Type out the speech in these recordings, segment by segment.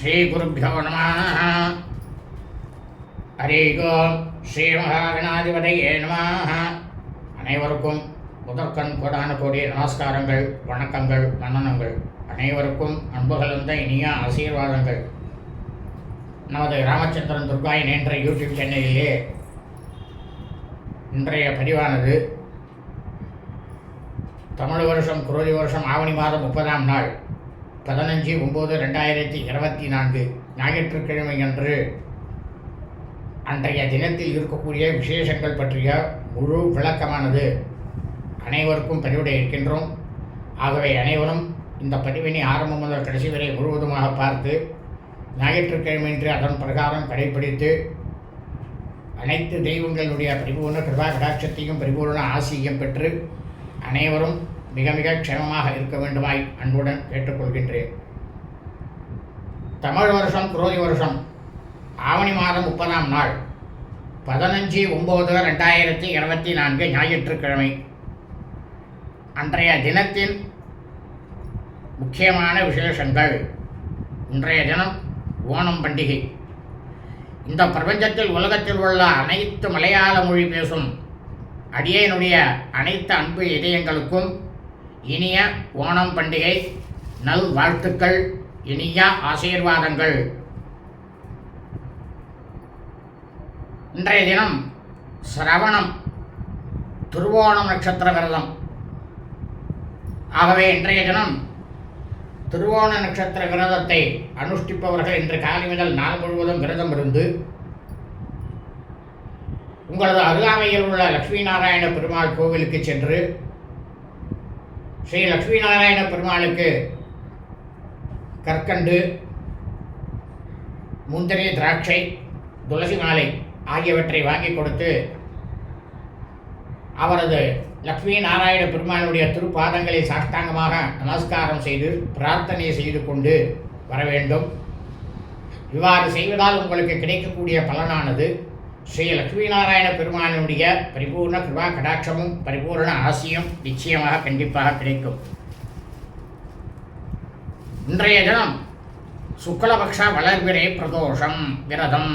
ஸ்ரீகுருப்போ நம ஹரே ஓம் ஸ்ரீ மகாகணாதிபதையே நம அனைவருக்கும் முதற்கண் கோடான கோடி நமஸ்காரங்கள் வணக்கங்கள் வண்ணனங்கள் அனைவருக்கும் அன்பு கலந்த இனிய ஆசீர்வாதங்கள். நமது ராமச்சந்திரன் துர்காயின் என்ற யூடியூப் சேனலிலே இன்றைய பதிவானது தமிழ் வருஷம் குரோதி வருஷம் ஆவணி மாதம் முப்பதாம் நாள். பதினஞ்சு ஒம்பது ரெண்டாயிரத்தி இருபத்தி நான்கு ஞாயிற்றுக்கிழமை அன்று. அன்றைய தினத்தில் இருக்கக்கூடிய விசேஷங்கள் பற்றிய முழு விளக்கமானது அனைவருக்கும் பதிவிட இருக்கின்றோம். ஆகவே அனைவரும் இந்த பதிவினை ஆரம்பம் முதல் கடைசி வரை முழுவதுமாக பார்த்து ஞாயிற்றுக்கிழமை என்று அதன் பிரகாரம் கடைபிடித்து அனைத்து தெய்வங்களுடைய பரிபூர்ண கிருபா கடாட்சத்தையும் பரிபூர்ண ஆசியும் பெற்று அனைவரும் மிக மிக க்ஷேமமாக இருக்க வேண்டுமாய் அன்புடன் கேட்டுக்கொள்கின்றேன். தமிழ் வருஷம் குரோதி வருஷம் ஆவணி மாதம் முப்பதாம் நாள் பதினஞ்சு ஒம்பது ரெண்டாயிரத்தி இருபத்தி நான்கு ஞாயிற்றுக்கிழமை. அன்றைய தினத்தின் முக்கியமான விசேஷங்கள். இன்றைய தினம் ஓணம் பண்டிகை. இந்த பிரபஞ்சத்தில் உலகத்தில் உள்ள அனைத்து மலையாள மொழி பேசும் அடியேனுடைய அனைத்து அன்பு இதயங்களுக்கும் இனிய ஓணம் பண்டிகை நல் வாழ்த்துக்கள் இனிய ஆசீர்வாதங்கள். இன்றைய தினம் சிரவணம் திருவோணம் நட்சத்திர விரதம். ஆகவே இன்றைய தினம் திருவோண நட்சத்திர விரதத்தை அனுஷ்டிப்பவர்கள் இன்று காலை முதல் நாள் முழுவதும் விரதம் இருந்து உங்களது அருகாமையில் உள்ள லட்சுமி நாராயண பெருமாள் கோவிலுக்கு சென்று ஸ்ரீ லக்ஷ்மி நாராயண பெருமாளுக்கு கற்கண்டு முந்திரி திராட்சை துளசி மாலை ஆகியவற்றை வாங்கி கொடுத்து அவரது லக்ஷ்மி நாராயண பெருமானுடைய திருப்பாதங்களை சாஷ்டாங்கமாக நமஸ்காரம் செய்து பிரார்த்தனை செய்து கொண்டு வர வேண்டும் இவ்வாறு செய்வதால் உங்களுக்கு கிடைக்கக்கூடிய பலனானது ஸ்ரீ லக்ஷ்மி நாராயண பெருமானுடைய பரிபூர்ண கிருபா கடாட்சமும் பரிபூர்ண ஆசியும் நிச்சயமாக கண்டிப்பாக கிடைக்கும். இன்றைய தினம் சுக்லபக்ஷ வளர்விரை பிரதோஷம் விரதம்.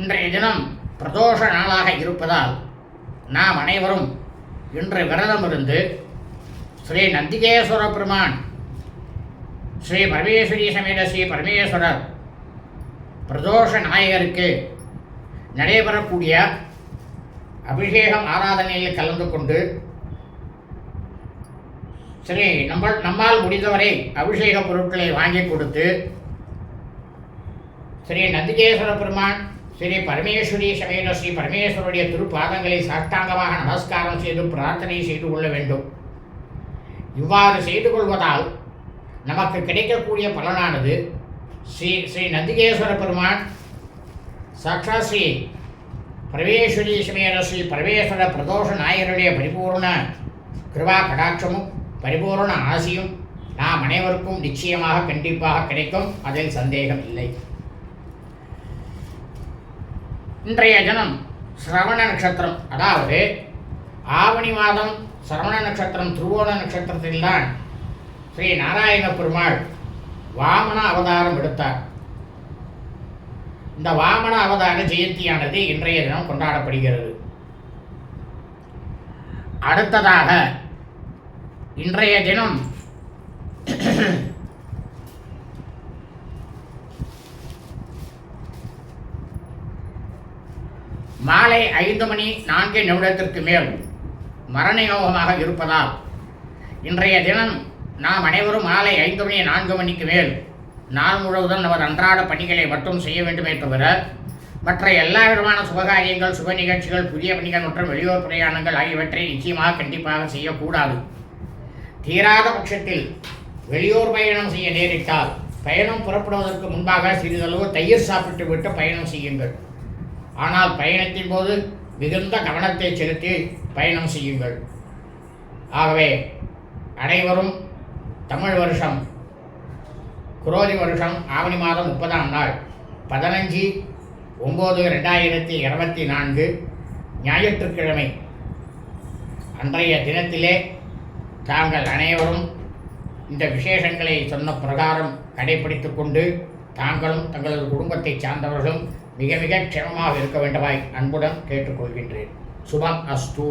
இன்றைய தினம் பிரதோஷ நாளாக இருப்பதால் நாம் அனைவரும் இன்று விரதம் இருந்து ஸ்ரீ நந்திகேஸ்வர பெருமான் ஸ்ரீ பரமேஸ்வரி சமேத ஸ்ரீ பரமேஸ்வரர் பிரதோஷ நாயகருக்கு நடைபெறக்கூடிய அபிஷேகம் ஆராதனையில் கலந்து கொண்டு சரி நம்ம நம்மால் முடிந்தவரை அபிஷேக பொருட்களை வாங்கி கொடுத்து ஸ்ரீ நந்திகேஸ்வர பெருமான் ஸ்ரீ பரமேஸ்வரி சமேத ஸ்ரீ பரமேஸ்வருடைய திருப்பாதங்களை சாஷ்டாங்கமாக நமஸ்காரம் செய்து பிரார்த்தனை செய்து கொள்ள வேண்டும். இவ்வாறு செய்து கொள்வதால் நமக்கு கிடைக்கக்கூடிய பலனானது ஸ்ரீ ஸ்ரீ நந்திகேஸ்வர பெருமான் சாட்சா ஸ்ரீ பிரவேஸ்வரீஸ்வரர் ஸ்ரீ பிரவேஸ்வர பிரதோஷ நாயருடைய பரிபூர்ண கிருபா கடாட்சமும் பரிபூர்ண ஆசியும் நாம் அனைவருக்கும் நிச்சயமாக கண்டிப்பாக கிடைக்கும். அதில் சந்தேகம் இல்லை. இன்றைய தினம் சிரவண நட்சத்திரம். அதாவது ஆவணி மாதம் சிரவண நட்சத்திரம் திருவோண நட்சத்திரத்தில்தான் ஸ்ரீ நாராயண பெருமாள் வாமன அவதாரம் எடுத்தார். இந்த வாமன அவதார ஜெயந்தியானது இன்றைய தினம் கொண்டாடப்படுகிறது. அடுத்ததாக இன்றைய தினம் மாலை ஐந்து மணி நான்கு நிமிடத்திற்கு மேல் மரண யோகமாக இருப்பதால் இன்றைய தினம் நாம் அனைவரும் மாலை ஐந்து மணி நான்கு மணிக்கு மேல் நாள் முழுவதும் நமது அன்றாட பணிகளை மட்டும் செய்ய வேண்டுமே தவிர மற்ற எல்லா விதமான சுபகாரியங்கள் சுப நிகழ்ச்சிகள் புதிய பணிகள் மற்றும் வெளியூர் பிரயாணங்கள் ஆகியவற்றை நிச்சயமாக கண்டிப்பாக செய்யக்கூடாது. தீராத பட்சத்தில் வெளியூர் பயணம் செய்ய நேரிட்டால் பயணம் புறப்படுவதற்கு முன்பாக சிறிதளவு தயிர் சாப்பிட்டு விட்டு பயணம் செய்யுங்கள். ஆனால் பயணத்தின் போது மிகுந்த கவனத்தை செலுத்தி பயணம் செய்யுங்கள். ஆகவே அனைவரும் தமிழ் வருஷம். குரோதி வருஷம் ஆவணி மாதம் முப்பதாம் நாள். பதினஞ்சு ஒம்பது ரெண்டாயிரத்தி இருபத்தி நான்கு ஞாயிற்றுக்கிழமை. அன்றைய தினத்திலே தாங்கள் அனைவரும் இந்த விசேஷங்களை சொன்ன பிரகாரம் கடைபிடித்து கொண்டு தாங்களும் தங்களது குடும்பத்தை சார்ந்தவர்களும் மிக மிக க்ஷமமாக இருக்க வேண்டுமாய் அன்புடன் கேட்டுக்கொள்கின்றேன். சுபம் அஸ்து.